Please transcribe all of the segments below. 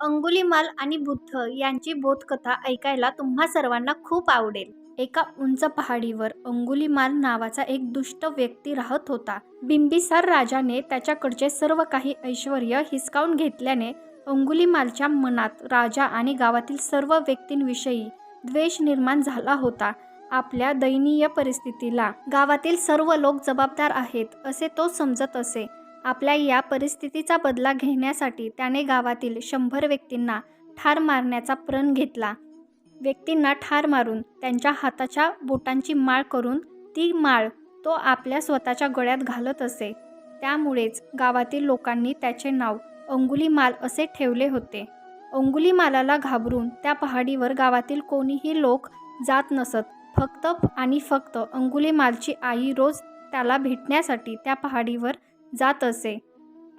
अंगुलीमाल आणि बुद्ध यांची बोधकथा ऐकायला तुम्हा सर्वांना खूप आवडेल. एका उंच पहाडीवर अंगुलीमाल नावाचा एक दुष्ट व्यक्ती राहत होता. बिंबिसार राजाने त्याच्याकडचे सर्व काही ऐश्वर हिसकावून घेतल्याने अंगुलीमालच्या मनात राजा आणि गावातील सर्व व्यक्तींविषयी द्वेष निर्माण झाला होता. आपल्या दयनीय परिस्थितीला गावातील सर्व लोक जबाबदार आहेत असे तो समजत असे. आपल्या या परिस्थितीचा बदला घेण्यासाठी त्याने गावातील शंभर व्यक्तींना ठार मारण्याचा प्रण घेतला. व्यक्तींना ठार मारून त्यांच्या हाताच्या बोटांची माळ करून ती माळ तो आपल्या स्वतःच्या गळ्यात घालत असे. त्यामुळेच गावातील लोकांनी त्याचे नाव अंगुलीमाल असे ठेवले होते. अंगुलीमालाला घाबरून त्या पहाडीवर गावातील कोणीही लोक जात नसत. फक्त आणि फक्त अंगुलीमालची आई रोज त्याला भेटण्यासाठी त्या पहाडीवर जात असे.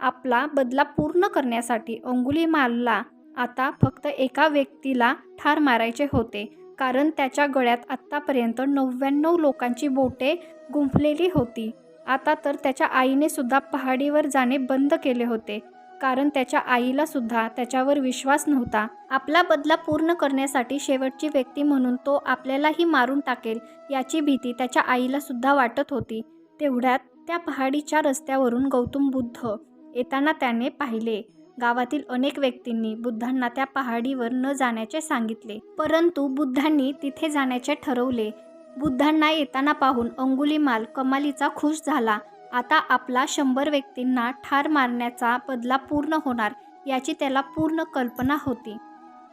आपला बदला पूर्ण करण्यासाठी अंगुलीमालला आता फक्त एका व्यक्तीला ठार मारायचे होते कारण त्याच्या गळ्यात आत्तापर्यंत नव्याण्णव लोकांची बोटे गुंफलेली होती. आता तर त्याच्या आईने सुद्धा पहाडीवर जाणे बंद केले होते कारण त्याच्या आईला सुद्धा त्याच्यावर विश्वास नव्हता. आपला बदला पूर्ण करण्यासाठी शेवटची व्यक्ती म्हणून तो आपल्यालाही मारून टाकेल याची भीती त्याच्या आईला सुद्धा वाटत होती. तेवढ्यात त्या पहाडीच्या रस्त्यावरून गौतम बुद्ध येताना त्याने पाहिले. गावातील अनेक व्यक्तींनी बुद्धांना त्या पहाडीवर न जाण्याचे सांगितले. परंतु बुद्धांनी तिथे जाण्याचे ठरवले. बुद्धांना येताना पाहून अंगुलीमाल कमालीचा खुश झाला. आता आपला शंभर व्यक्तींना ठार मारण्याचा बदला पूर्ण होणार याची त्याला पूर्ण कल्पना होती.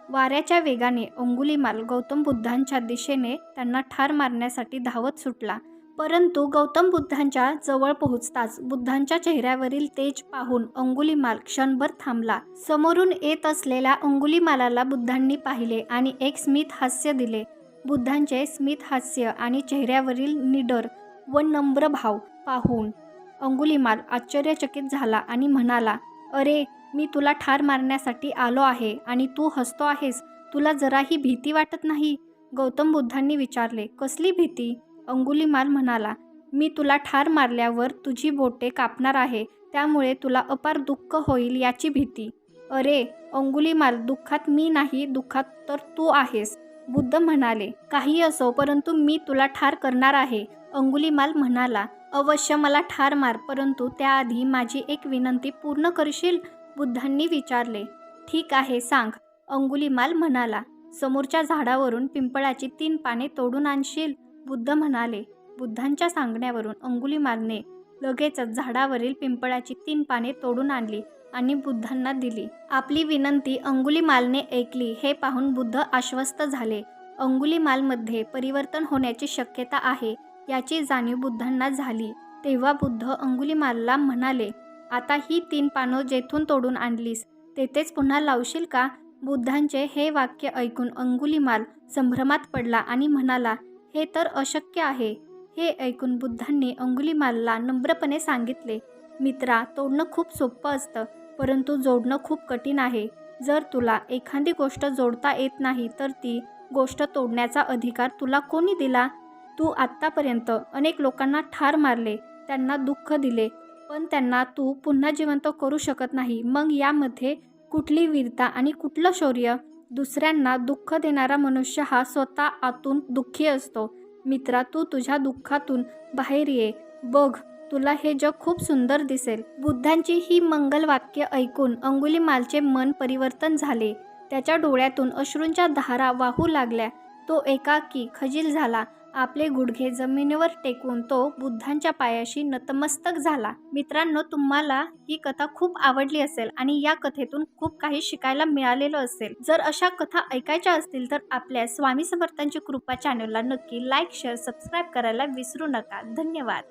वाऱ्याच्या वेगाने अंगुलीमाल गौतम बुद्धांच्या दिशेने त्यांना ठार मारण्यासाठी धावत सुटला. परंतु गौतम बुद्धांच्या जवळ पोहोचताच बुद्धांच्या चेहऱ्यावरील तेज पाहून अंगुलीमाल क्षणभर थांबला. समोरून येत असलेल्या अंगुलीमालाला बुद्धांनी पाहिले आणि एक स्मित हास्य दिले. बुद्धांचे स्मित हास्य आणि चेहऱ्यावरील निडर व नम्र भाव पाहून अंगुलीमाल आश्चर्यचकित झाला आणि म्हणाला अरे मी तुला ठार मारण्यासाठी आलो आहे आणि तू हसतो आहेस. तुला जराही भीती वाटत नाही? गौतम बुद्धांनी विचारले कसली भीती? अंगुलीमाल म्हणाला मी तुला ठार मारल्यावर तुझी बोटे कापणार आहे त्यामुळे तुला अपार दुःख होईल याची भीती. अरे अंगुलीमाल दुःखात मी नाही दुःखात तर तू आहेस बुद्ध म्हणाले. काही असो परंतु मी तुला ठार करणार आहे अंगुलीमाल म्हणाला. अवश्य मला ठार मार परंतु त्याआधी माझी एक विनंती पूर्ण करशील? बुद्धांनी विचारले. ठीक आहे सांग अंगुलीमाल म्हणाला. समोरच्या झाडावरून पिंपळाची तीन पाने तोडून आणशील बुद्ध म्हणाले बुद्धांच्या सांगण्यावरून अंगुली मागणे लगेचच झाडावरील पिंपळाची तीन पाने तोडून आणली आणि बुद्धांना दिली. आपली विनंती अंगुलीमालने ऐकली हे पाहून बुद्ध आश्वस्त झाले. अंगुलीमालमध्ये परिवर्तन होण्याची शक्यता आहे याची जाणीव बुद्धांना झाली. तेव्हा बुद्ध अंगुलीमालला म्हणाले आता ही तीन पानं जेथून तोडून आणलीस तेथेच पुन्हा लावशील का? बुद्धांचे हे वाक्य ऐकून अंगुलीमाल संभ्रमात पडला आणि म्हणाला हे तर अशक्य आहे. हे ऐकून बुद्धांनी अंगुलीमालला नम्रपणे सांगितले. मित्रा तोडणं खूप सोपं असतं परंतु जोडणं खूप कठीण आहे. जर तुला एखादी गोष्ट जोडता येत नाही तर ती गोष्ट तोडण्याचा अधिकार तुला कोणी दिला? तू आत्तापर्यंत अनेक लोकांना ठार मारले त्यांना दुःख दिले पण त्यांना तू पुन्हा जिवंत करू शकत नाही. मग यामध्ये कुठली वीरता आणि कुठलं शौर्य? दुसऱ्यांना दुःख देणारा मनुष्य हा स्वतः आतून दुःखी असतो. मित्रा तू तुझ्या दुःखातून बाहेर ये. बघ तुला हे जग खूप सुंदर दिसेल. बुद्धांची ही मंगल वाक्य ऐकून अंगुलीमालचे मन परिवर्तन झाले. त्याच्या डोळ्यातून अश्रूंच्या धारा वाहू लागल्या. तो एकाकी खजील झाला. आपले गुडघे जमिनीवर टेकून तो बुद्धांच्या पायाशी नतमस्तक झाला. मित्रांनो तुम्हाला ही कथा खूप आवडली असेल आणि या कथेतून खूप काही शिकायला मिळालेलं असेल. जर अशा कथा ऐकायच्या असतील तर आपल्या स्वामी समर्थांची कृपा चॅनलला नक्की लाईक शेअर सबस्क्राईब करायला विसरू नका. धन्यवाद.